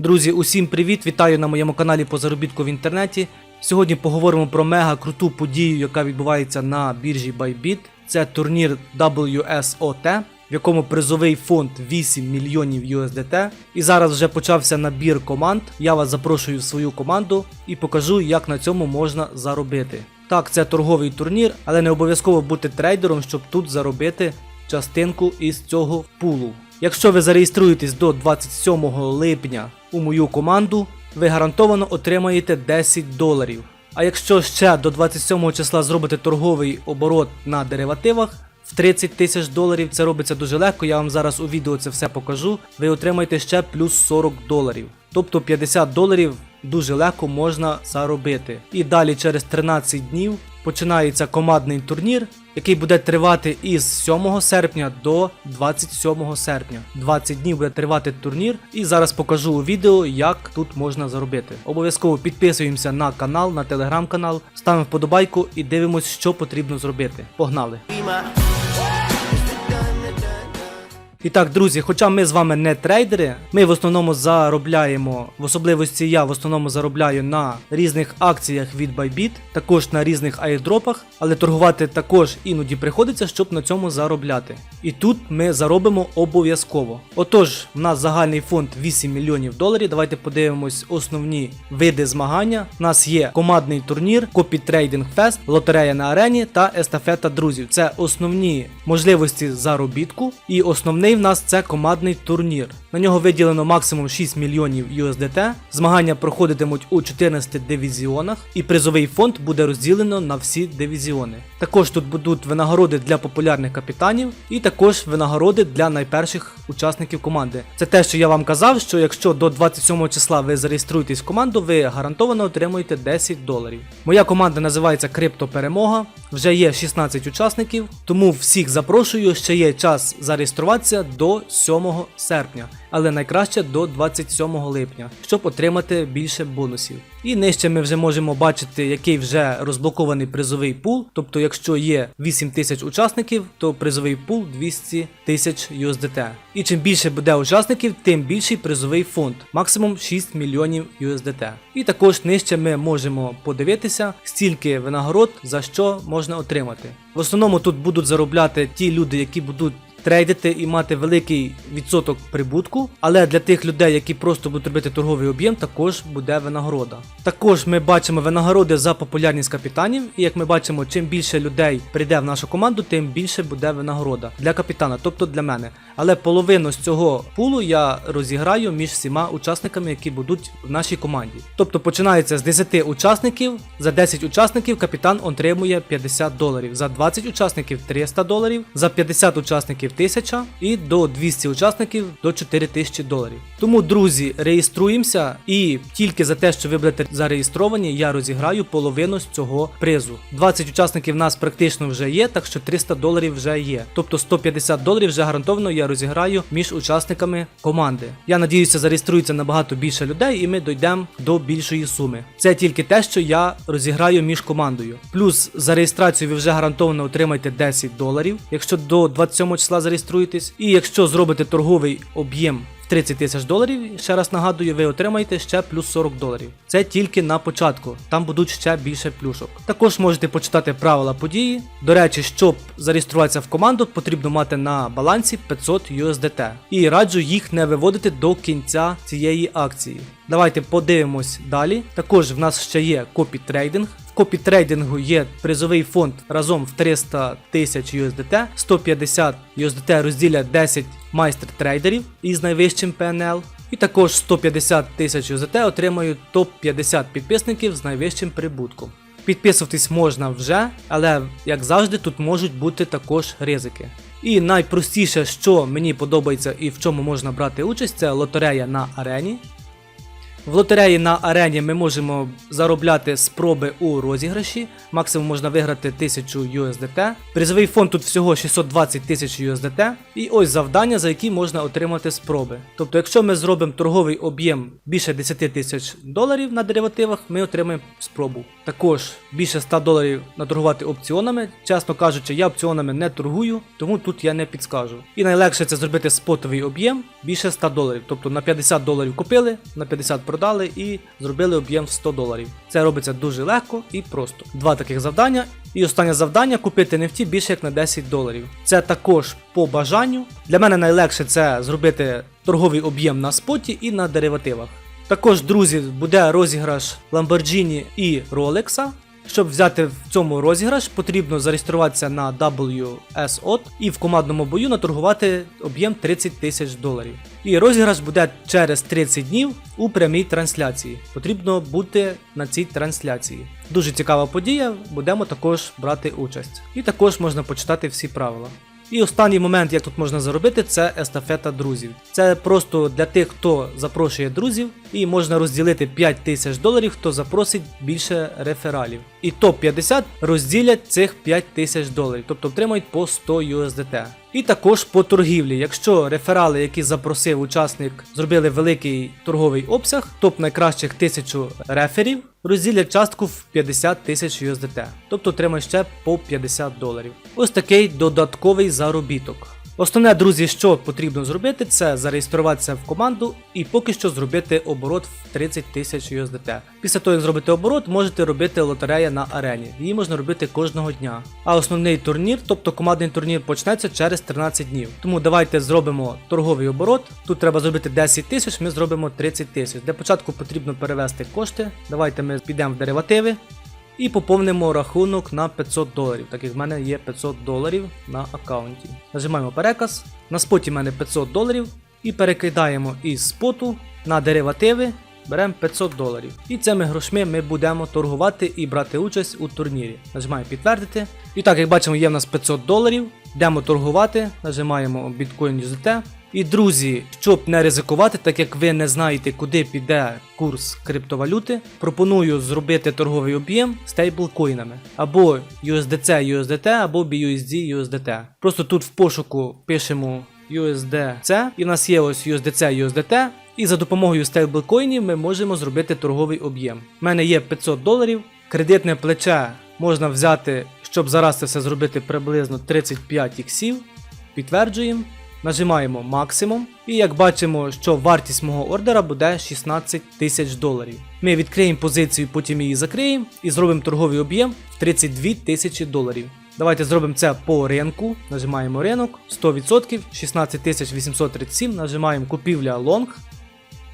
Друзі, усім привіт! Вітаю на моєму каналі по заробітку в інтернеті. Сьогодні поговоримо про мега круту подію, яка відбувається на біржі Bybit. Це турнір WSOT, в якому призовий фонд 8 мільйонів USDT. І зараз вже почався набір команд. Я вас запрошую в свою команду і покажу, як на цьому можна заробити. Так, це торговий турнір, але не обов'язково бути трейдером, щоб тут заробити частинку із цього пулу. Якщо ви зареєструєтесь до 27 липня у мою команду, ви гарантовано отримаєте 10 доларів. А якщо ще до 27 числа зробите торговий оборот на деривативах в 30 тисяч доларів, це робиться дуже легко. Я вам зараз у відео це все покажу. Ви отримаєте ще плюс 40 доларів. Тобто 50 доларів дуже легко можна заробити. І далі через 13 днів починається командний турнір, який буде тривати із 7 серпня до 27 серпня. 20 днів буде тривати турнір, і зараз покажу у відео, як тут можна заробити. Обов'язково підписуємося на канал, на телеграм-канал, ставимо вподобайку і дивимось, що потрібно зробити. Погнали! І так, друзі, хоча ми з вами не трейдери, ми в основному заробляємо, в особливості я в основному заробляю на різних акціях від Bybit, також на різних айдропах, але торгувати також іноді приходиться, щоб на цьому заробляти. І тут ми заробимо обов'язково. Отож, в нас загальний фонд 8 мільйонів доларів. Давайте подивимось основні види змагання. У нас є командний турнір, Trading Fest, лотерея на арені та естафета друзів. Це основні можливості заробітку і основний в нас це командний турнір. На нього виділено максимум 6 мільйонів USDT. Змагання проходитимуть у 14 дивізіонах, і призовий фонд буде розділено на всі дивізіони. Також тут будуть винагороди для популярних капітанів, і також винагороди для найперших учасників команди. Це те, що я вам казав, що якщо до 27 числа ви зареєструєтесь в команду, ви гарантовано отримуєте 10 доларів. Моя команда називається Крипто Перемога. Вже є 16 учасників, тому всіх запрошую. Ще є час зареєструватися до 7 серпня, але найкраще до 27 липня, щоб отримати більше бонусів. І нижче ми вже можемо бачити, який вже розблокований призовий пул. Тобто, якщо є 8 тисяч учасників, то призовий пул 200 тисяч USDT. І чим більше буде учасників, тим більший призовий фонд, максимум 6 мільйонів USDT. І також нижче ми можемо подивитися, стільки винагород за що можна отримати. В основному тут будуть заробляти ті люди, які будуть трейдити і мати великий відсоток прибутку, але для тих людей, які просто будуть робити торговий об'єм, також буде винагорода. Також ми бачимо винагороди за популярність капітанів, і як ми бачимо, чим більше людей прийде в нашу команду, тим більше буде винагорода для капітана, тобто для мене. Але половину з цього пулу я розіграю між всіма учасниками, які будуть в нашій команді. Тобто починається з 10 учасників, за 10 учасників капітан отримує 50 доларів, за 20 учасників 300 доларів, за 50 учасників 1000 і до 200 учасників до 4000 доларів. Тому, друзі, реєструємося і тільки за те, що ви будете зареєстровані, я розіграю половину з цього призу. 20 учасників в нас практично вже є, так що 300 доларів вже є. Тобто 150 доларів вже гарантовано я розіграю між учасниками команди. Я надіюся, зареєструється набагато більше людей, і ми дійдемо до більшої суми. Це тільки те, що я розіграю між командою. Плюс за реєстрацію ви вже гарантовано отримаєте 10 доларів, якщо до 27 числа зареєструєтесь. І якщо зробите торговий об'єм 30 тисяч доларів, ще раз нагадую, ви отримаєте ще плюс 40 доларів. Це тільки на початку, там будуть ще більше плюшок. Також можете почитати правила події. До речі, щоб зареєструватися в команду, потрібно мати на балансі 500 USDT. І раджу їх не виводити до кінця цієї акції. Давайте подивимось далі. Також в нас ще є копі трейдинг. В копі трейдингу є призовий фонд разом в 300 тисяч USDT, 150 USDT розділять 10 майстер трейдерів із найвищим PNL. І також 150 тисяч USDT отримають топ-50 підписників з найвищим прибутком. Підписуватись можна вже, але як завжди, тут можуть бути також ризики. І найпростіше, що мені подобається і в чому можна брати участь, це лотерея на арені. В лотереї на арені ми можемо заробляти спроби у розіграші. Максимум можна виграти 1000 USDT. Призовий фонд тут всього 620 тисяч USDT. І ось завдання, за які можна отримати спроби. Тобто, якщо ми зробимо торговий об'єм більше 10 тисяч доларів на деривативах, ми отримаємо спробу. Також більше 100 доларів наторгувати опціонами. Чесно кажучи, я опціонами не торгую, тому тут я не підскажу. І найлегше це зробити спотовий об'єм більше 100 доларів. Тобто на 50 доларів купили, на 50 продали і зробили об'єм в 100 доларів. Це робиться дуже легко і просто. Два таких завдання. І останнє завдання купити NFT більше як на 10 доларів. Це також по бажанню. Для мене найлегше це зробити торговий об'єм на споті і на деривативах. Також, друзі, буде розіграш Lamborghini і Rolex. Щоб взяти в цьому розіграш, потрібно зареєструватися на WSOT і в командному бою наторгувати об'єм 30 тисяч доларів. І розіграш буде через 30 днів у прямій трансляції. Потрібно бути на цій трансляції. Дуже цікава подія, будемо також брати участь. І також можна почитати всі правила. І останній момент, як тут можна заробити, це естафета друзів. Це просто для тих, хто запрошує друзів, і можна розділити 5 тисяч доларів, хто запросить більше рефералів. І топ-50 розділять цих 5 тисяч доларів, тобто отримають по 100 USDT. І також по торгівлі. Якщо реферали, які запросив учасник, зробили великий торговий обсяг, топ найкращих тисячу реферів розділять частку в 50 тисяч USDT, тобто отримають ще по 50 доларів. Ось такий додатковий заробіток. Основне, друзі, що потрібно зробити, це зареєструватися в команду і поки що зробити оборот в 30 тисяч USDT. Після того, як зробите оборот, можете робити лотерея на арені. Її можна робити кожного дня. А основний турнір, тобто командний турнір, почнеться через 13 днів. Тому давайте зробимо торговий оборот. Тут треба зробити 10 тисяч, ми зробимо 30 тисяч. Для початку потрібно перевести кошти. Давайте ми підемо в деривативи. І поповнимо рахунок на 500 доларів, так як в мене є 500 доларів на аккаунті. Нажимаємо переказ. На споті в мене 500 доларів. І перекидаємо із споту на деривативи. Беремо 500 доларів. І цими грошми ми будемо торгувати і брати участь у турнірі. Нажимаємо підтвердити. І так, як бачимо, є в нас 500 доларів. Йдемо торгувати, нажимаємо Bitcoin USDT. І друзі, щоб не ризикувати, так як ви не знаєте, куди піде курс криптовалюти, пропоную зробити торговий об'єм стейблкоїнами або USDC USDT, або BUSD USDT. Просто тут в пошуку пишемо USDC, і в нас є ось USDC USDT. І за допомогою стейблкоїнів ми можемо зробити торговий об'єм. У мене є 500 доларів, кредитне плече можна взяти, щоб зараз це все зробити приблизно 35 іксів. Підтверджуємо. Нажимаємо максимум, і як бачимо, що вартість мого ордера буде 16 тисяч доларів. Ми відкриємо позицію, потім її закриємо і зробимо торговий об'єм в 32 тисячі доларів. Давайте зробимо це по ринку. Нажимаємо ринок 100%, 16 837, нажимаємо купівля лонг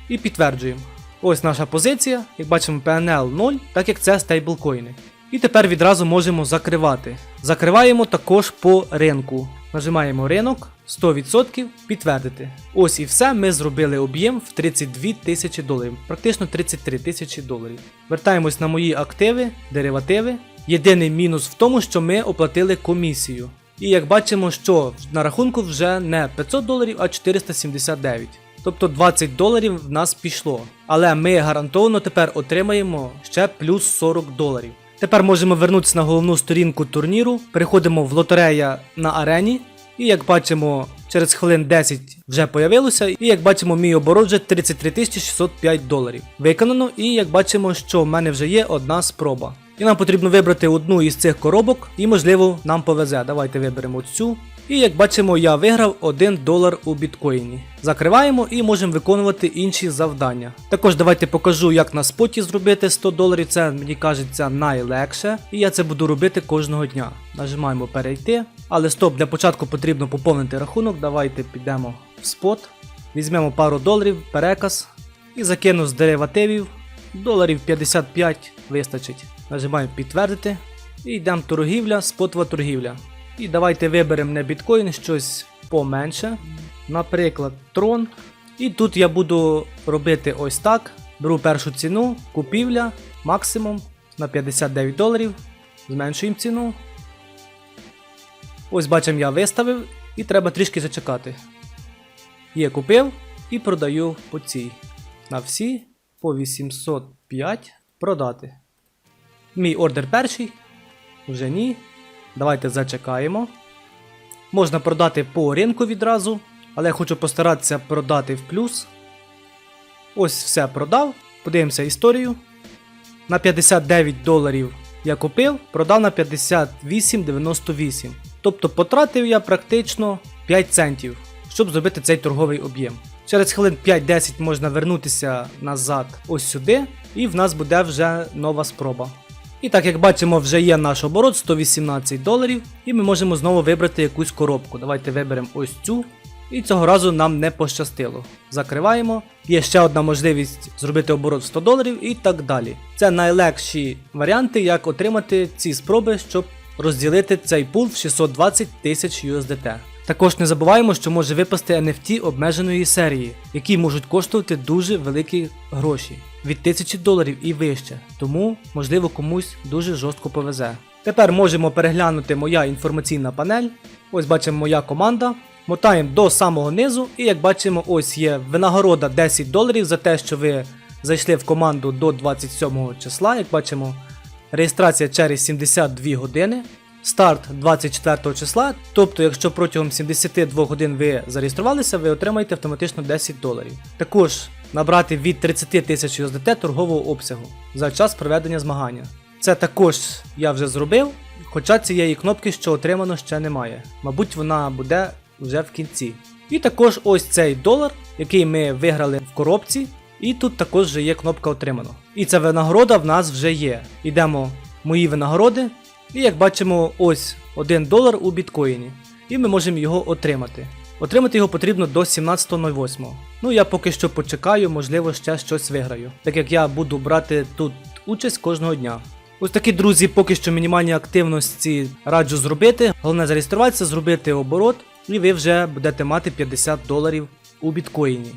і підтверджуємо. Ось наша позиція, як бачимо, PNL 0, так як це стейблкоїни. І тепер відразу можемо закривати. Закриваємо також по ринку. Нажимаємо ринок 100%, підтвердити. Ось і все. Ми зробили об'єм в 32 тисячі доларів, практично 33 тисячі доларів. Вертаємось на мої активи, деривативи. Єдиний мінус в тому, що ми оплатили комісію. І як бачимо, що на рахунку вже не 500 доларів, а 479. Тобто 20 доларів в нас пішло. Але ми гарантовано тепер отримаємо ще плюс 40 доларів. Тепер можемо вернутися на головну сторінку турніру, переходимо в лотерея на арені. І як бачимо, через хвилин 10 вже появилося. І як бачимо, мій оборот вже 33 605 доларів. Виконано, і як бачимо, що в мене вже є одна спроба. І нам потрібно вибрати одну із цих коробок, і можливо нам повезе. Давайте виберемо цю. І як бачимо, я виграв 1 долар у біткоїні. Закриваємо і можемо виконувати інші завдання. Також давайте покажу, як на споті зробити 100 доларів. Це мені кажеться найлегше. І я це буду робити кожного дня. Нажимаємо перейти. Але стоп, для початку потрібно поповнити рахунок. Давайте підемо в спот. Візьмемо пару доларів, переказ. І закину з деривативів. Доларів 55 вистачить. Нажимаємо підтвердити. І йдемо торгівля, спотова торгівля. І давайте виберемо не біткоін, щось поменше. Наприклад, трон. І тут я буду робити ось так. Беру першу ціну, купівля, максимум на 59 доларів. Зменшуємо ціну. Ось бачимо, я виставив і треба трішки зачекати. Є купив і продаю по цій. На всі по 805 продати. Мій ордер перший. Вже ні. Давайте зачекаємо. Можна продати по ринку відразу, але я хочу постаратися продати в плюс. Ось все продав. Подивимося історію. На 59 доларів я купив, продав на 58,98. Тобто потратив я практично 5 центів, щоб зробити цей торговий об'єм. Через хвилин 5-10 можна вернутися назад ось сюди, і в нас буде вже нова спроба. І так як бачимо, вже є наш оборот 118 доларів, і ми можемо знову вибрати якусь коробку. Давайте виберемо ось цю. І цього разу нам не пощастило. Закриваємо. Є ще одна можливість зробити оборот в 100 доларів і так далі. Це найлегші варіанти, як отримати ці спроби, щоб розділити цей пул в 620 тисяч USDT. Також не забуваємо, що може випасти NFT обмеженої серії, які можуть коштувати дуже великі гроші від 1000 доларів і вище. Тому, можливо, комусь дуже жорстко повезе. Тепер можемо переглянути моя інформаційна панель. Ось бачимо моя команда. Мотаємо до самого низу, і як бачимо, ось є винагорода 10 доларів за те, що ви зайшли в команду до 27 числа. Як бачимо, реєстрація через 72 години. Старт 24 числа. Тобто, якщо протягом 72 годин ви зареєструвалися, ви отримаєте автоматично 10 доларів. Також набрати від 30 тисяч USDT торгового обсягу за час проведення змагання. Це також я вже зробив, хоча цієї кнопки, що отримано, ще немає. Мабуть, вона буде вже в кінці. І також ось цей долар, який ми виграли в коробці, і тут також вже є кнопка отримано. І ця винагорода в нас вже є. Йдемо мої винагороди, і як бачимо, ось 1 долар у біткоїні. І ми можемо його отримати. Отримати його потрібно до 17.08. Ну я поки що почекаю, можливо, ще щось виграю, так як я буду брати тут участь кожного дня. Ось такі друзі, поки що мінімальні активності раджу зробити. Головне зареєструватися, зробити оборот, і ви вже будете мати 50 доларів у біткоїні.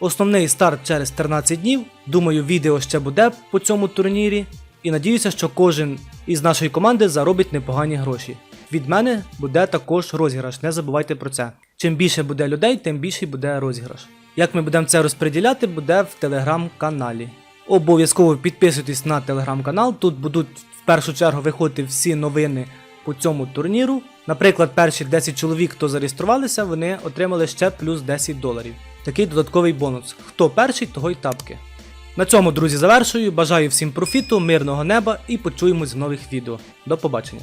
Основний старт через 13 днів. Думаю, відео ще буде по цьому турнірі. І надіюся, що кожен із нашої команди заробить непогані гроші. Від мене буде також розіграш, не забувайте про це. Чим більше буде людей, тим більший буде розіграш. Як ми будемо це розподіляти, буде в телеграм-каналі. Обов'язково підписуйтесь на телеграм-канал, тут будуть в першу чергу виходити всі новини по цьому турніру. Наприклад, перші 10 чоловік, хто зареєструвалися, вони отримали ще плюс 10 доларів. Такий додатковий бонус. Хто перший, того й тапки. На цьому, друзі, завершую. Бажаю всім профіту, мирного неба і почуємось в нових відео. До побачення.